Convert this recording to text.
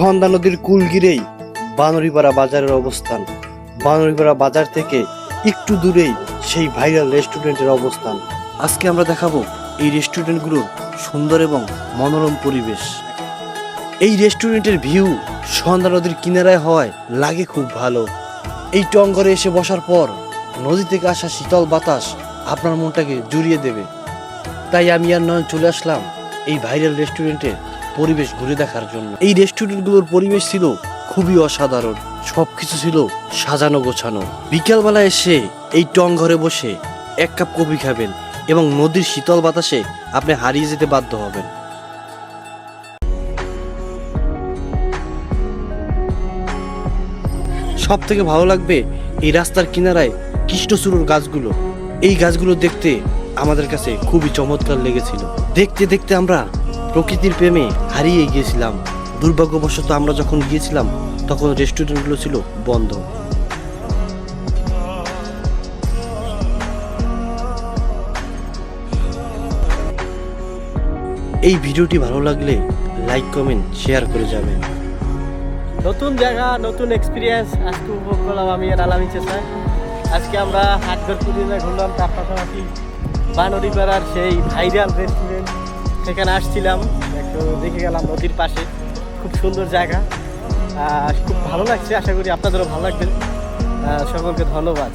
সন্ধ্যা নদীর কুল ঘিরেই বানরিপাড়া বাজারের অবস্থান। বানরিপাড়া বাজার থেকে একটু দূরেই সেই ভাইরাল রেস্টুরেন্টের অবস্থান। আজকে আমরা দেখাবো এই রেস্টুরেন্টগুলোর সুন্দর এবং মনোরম পরিবেশ। এই রেস্টুরেন্টের ভিউ সন্ধ্যা নদীর কিনারায় হওয়ায় লাগে খুব ভালো। এই টঙ্গরে এসে বসার পর নদী থেকে আসা শীতল বাতাস আপনার মনটাকে জুড়িয়ে দেবে। তাই আমি আর নয় চলে আসলাম এই ভাইরাল রেস্টুরেন্টের পরিবেশ ঘুরে দেখার জন্য। এই রেস্টুরেন্টগুলোর পরিবেশ ছিল খুবই অসাধারণ। সবকিছু ছিল সাজানো গোছানো। বিকালবেলা এসে এই টং ঘরে বসে এক কাপ কফি খাবেন এবং নদীর শীতল বাতাসে আপনি হারিয়ে যেতে বাধ্য হবেন। সব থেকে ভালো লাগবে এই রাস্তার কিনারায় কৃষ্ণচূড়োর গাছগুলো। এই গাছগুলো দেখতে আমাদের কাছে খুবই চমৎকার লেগেছিল। দেখতে দেখতে আমরা প্রকৃতির প্রেমে হারিয়ে গিয়েছিলাম। দুর্ভাগ্যবশত আমরা যখন গিয়েছিলাম, তখন রেস্টুরেন্টগুলো ছিল বন্ধ। এই ভিডিওটি ভালো লাগলে লাইক, কমেন্ট, শেয়ার করে যাবেন। নতুন জায়গা, নতুন এক্সপিরিয়েন্স আজকে উপভোগ করলাম আমি আর আলামি চেষ্টা আজকে আমরা হাটগড় পুরিনে ঘুরলাম তার পাশাপাশি বানরিপাড়ার সেই ভাইরাল রেস্টুরেন্ট সেখানে আসছিলাম, একটু দেখে গেলাম নদীর পাশে। খুব সুন্দর জায়গা। খুব ভালো লাগছে, আশা করি আপনাদেরও ভালো লাগবে। সকলকে ধন্যবাদ।